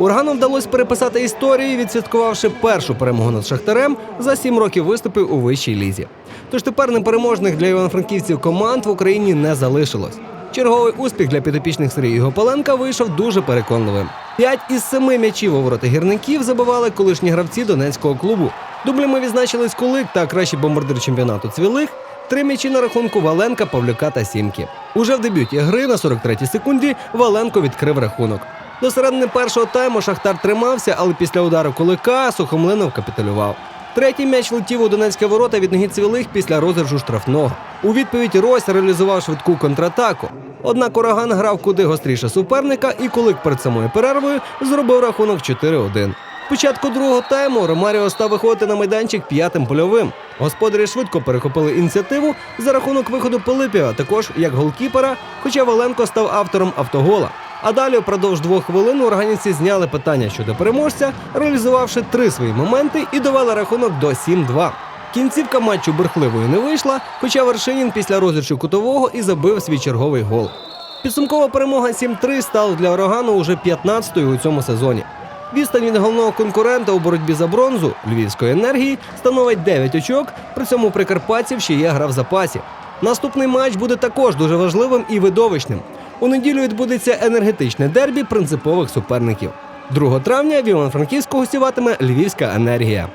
Ургану вдалося переписати історію, відсвяткувавши першу перемогу над Шахтарем за сім років виступів у вищій лізі. Тож тепер непереможних для івано-франківців команд в Україні не залишилось. Черговий успіх для підопічних Сергія Гополенка вийшов дуже переконливим. П'ять із семи м'ячів у ворота гірників забивали колишні гравці донецького клубу. Дублями відзначились Кулик та кращий бомбардир чемпіонату Цвілих. Три м'ячі на рахунку Валенка, Павлюка та Сімки. Уже в дебюті гри на 43-й секунді Валенко відкрив рахунок. До середини першого тайму Шахтар тримався, але після удару Кулика Сухомлинов капітулював. Третій м'яч летів у Донецьке ворота від ноги цвілих після розіржу штрафного. У відповідь Рось реалізував швидку контратаку. Однак ураган грав куди гостріше суперника, і Кулик перед самою перервою зробив рахунок 4-1. Початку другого тайму Ромаріо став виходити на майданчик п'ятим польовим. Господарі швидко перехопили ініціативу за рахунок виходу Пилипіва, також як голкіпера, хоча Валенко став автором автогола. А далі впродовж двох хвилин органівці зняли питання щодо переможця, реалізувавши три свої моменти і довели рахунок до 7-2. Кінцівка матчу бурхливою не вийшла, хоча Вершинін після розірчу кутового і забив свій черговий гол. Підсумкова перемога 7-3 стала для урагану уже 15-ю у цьому сезоні. Відстань від головного конкурента у боротьбі за бронзу Львівської енергії становить 9 очок. При цьому прикарпатців ще є гра в запасі. Наступний матч буде також дуже важливим і видовищним. У неділю відбудеться енергетичне дербі принципових суперників. 2 травня в Івано-Франківську гостюватиме Львівська енергія.